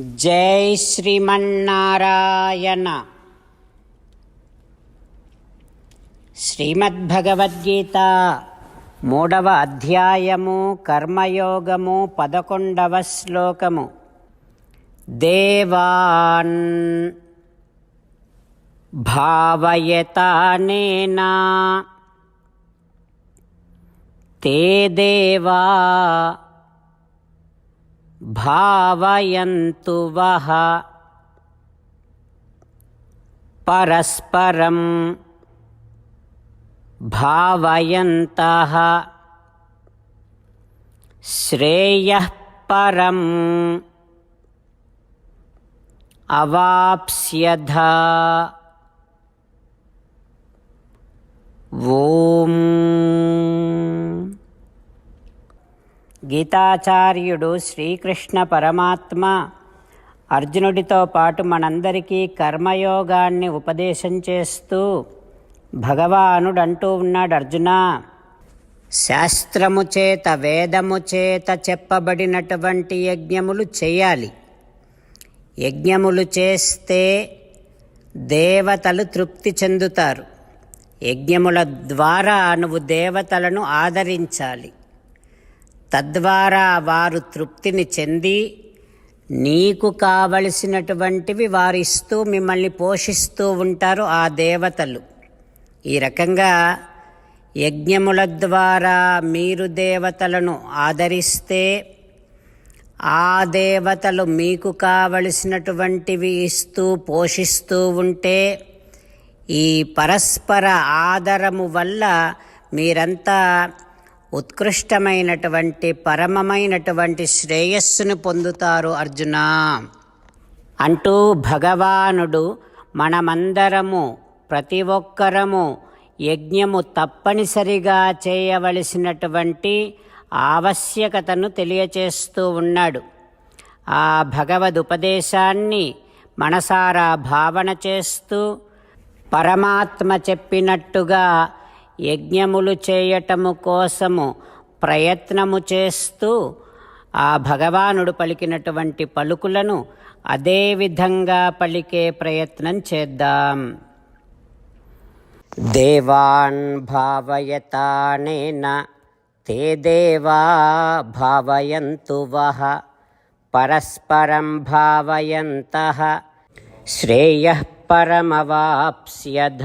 జై శ్రీమన్నారాయణ. శ్రీమద్భగవద్గీత మూడవ అధ్యాయము కర్మయోగము పదకొండవ శ్లోకము. దేవాన్ భావయతానేనా తే దేవా భావయంతు వహ పరస్పరం భావయంత శ్రేయ పరం అవాప్స్యధ. ఓం. గీతాచార్యుడు శ్రీకృష్ణ పరమాత్మ. అర్జునుడితో పాటు మనందరికీ కర్మయోగాన్ని ఉపదేశం చేస్తూ భగవానుడు అంటూ ఉన్నాడు అర్జున. శాస్త్రము చేత వేదము చేత చెప్పబడినటువంటి యజ్ఞములు చేయాలి. యజ్ఞములు చేస్తే దేవతలు తృప్తి చెందుతారు. యజ్ఞముల ద్వారా నువ్వు దేవతలను ఆదరించాలి. తద్వారా వారు తృప్తిని చెంది నీకు కావలసినటువంటివి వారిస్తూ మిమ్మల్ని పోషిస్తూ ఉంటారు ఆ దేవతలు. ఈ రకంగా యజ్ఞముల ద్వారా మీరు దేవతలను ఆదరిస్తే ఆ దేవతలు మీకు కావలసినటువంటివి ఇస్తూ పోషిస్తూ ఉంటే ఈ పరస్పర ఆదరము వల్ల మీరంతా ఉత్కృష్టమైనటువంటి పరమమైనటువంటి శ్రేయస్సును పొందుతారు అర్జున. అంటూ భగవానుడు మనమందరము ప్రతి ఒక్కరము యజ్ఞము తప్పనిసరిగా చేయవలసినటువంటి ఆవశ్యకతను తెలియచేస్తూ ఉన్నాడు. ఆ భగవదుపదేశాన్ని మనసారా భావన చేస్తూ పరమాత్మ చెప్పినట్టుగా యజ్ఞములు చేయటము కోసము ప్రయత్నము చేస్తూ ఆ భగవానుడు పలికినటువంటి పలుకులను అదే విధంగా పలికే ప్రయత్నం చేద్దాం. దేవాన్ భావయతానేన తే దేవా భావయంతు వహ పరస్పరం భావయంత శ్రేయ పరమవాప్స్యధ.